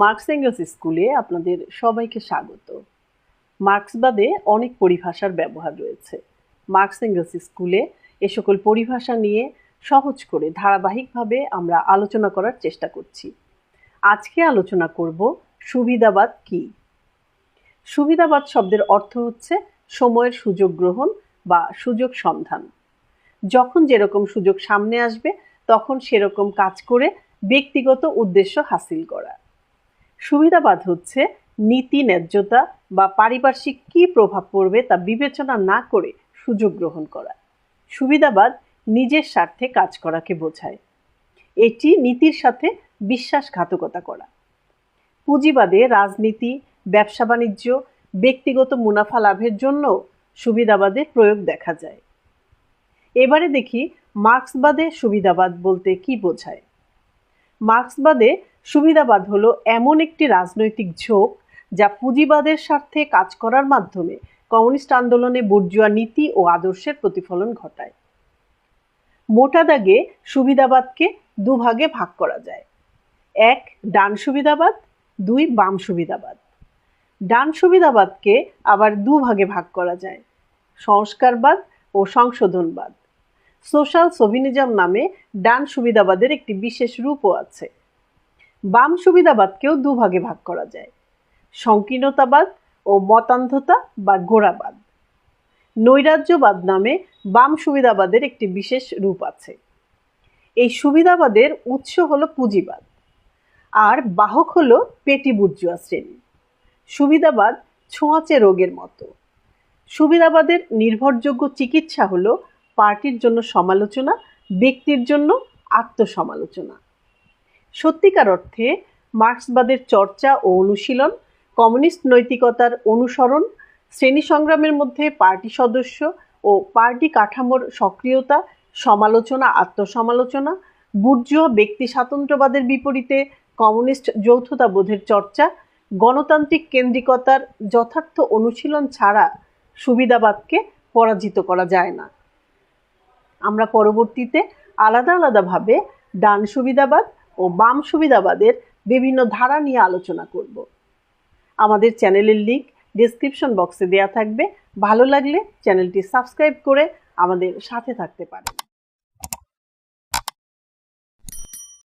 Marks angles স্কুলে আপনাদের সবাইকে স্বাগত। মার্কসবাদে অনেক পরিভাষার ব্যবহার রয়েছে। মার্কস এঙ্গেলস স্কুলে এ সকল পরিভাষা নিয়ে সহজ করে ধারাবাহিকভাবে আমরা আলোচনা করার চেষ্টা করছি। আজকে আলোচনা করব সুবিধাবাদ কি? সুবিধাবাদ শব্দের অর্থ হচ্ছে সময়ের সুযোগ গ্রহণ বা সুযোগ সন্ধান। যখন যেরকম সুযোগ সামনে আসবে, তখন সেরকম কাজ করে ব্যক্তিগত উদ্দেশ্য হাসিল করা। সুবিধাবাদ হচ্ছে নীতি, ন্যায্যতা বা পারিপার্শ্বিক কী প্রভাব পড়বে তা বিবেচনা না করে সুযোগ গ্রহণ করা। সুবিধাবাদ নিজের স্বার্থে কাজ করাকে বোঝায়। এটি নীতির সাথে বিশ্বাসঘাতকতা করা। পুঁজিবাদে রাজনীতি, ব্যবসা বাণিজ্য, ব্যক্তিগত মুনাফা লাভের জন্য সুবিধাবাদের প্রয়োগ দেখা যায়। এবারে দেখি মার্ক্সবাদে সুবিধাবাদ বলতে কি বোঝায়। মার্ক্সবাদে সুবিধাবাদ হলো এমন একটি রাজনৈতিক ঝোঁক যা পুঁজিবাদের স্বার্থে কাজ করার মাধ্যমে কমিউনিস্ট আন্দোলনে বর্জুয়া নীতি ও আদর্শের প্রতিফলন ঘটায়। মোটা দাগে সুবিধাবাদকে দুভাগে ভাগ করা যায়। এক, ডান সুবিধাবাদ, দুই, বাম সুবিধাবাদ। ডান সুবিধাবাদকে আবার দুভাগে ভাগ করা যায়। সংস্কারবাদ ও সংশোধনবাদ। সোশ্যাল সোভিনিজম নামে ডান সুবিধাবাদের একটি বিশেষ রূপও আছে। বাম সুবিধাবাদকেও দুভাগে ভাগ করা যায়। সংকীর্ণতাবাদ ও মতান্ধতা বা গোড়াবাদ নৈরাজ্যবাদ নামে বাম সুবিধাবাদের একটি বিশেষ রূপ আছে। এই সুবিধাবাদের উৎস হলো পুঁজিবাদ। আর বাহক হলো পেটি বুর্জুয়া শ্রেণি। সুবিধাবাদ ছোঁয়াচে রোগের মতো। সুবিধাবাদের নির্ভরযোগ্য চিকিৎসা হলো পার্টির জন্য সমালোচনা, ব্যক্তির জন্য আত্মসমালোচনা। সত্যিকার অর্থে মার্ক্সবাদের চর্চা ও অনুশীলন, কমিউনিস্ট নৈতিকতার অনুসরণ, শ্রেণি সংগ্রামের মধ্যে পার্টি সদস্য ও পার্টি কাঠামোর সক্রিয়তা, সমালোচনা, আত্মসমালোচনা বুর্জুয়া ব্যক্তি স্বাতন্ত্র্যবাদের বিপরীতে কমিউনিস্ট যৌথতাবোধের চর্চা, গণতান্ত্রিক কেন্দ্রিকতার যথার্থ অনুশীলন ছাড়া সুবিধাবাদকে পরাজিত করা যায় না। আমরা পরবর্তীতে আলাদা আলাদাভাবে ডান সুবিধাবাদ ও বাম সুবিধাবাদের বিভিন্ন ধারা নিয়ে আলোচনা করব। আমাদের চ্যানেলের লিঙ্ক ডিসক্রিপশন বক্সে দেওয়া থাকবে। ভালো লাগলে চ্যানেলটি সাবস্ক্রাইব করে আমাদের সাথে থাকতে পারেন।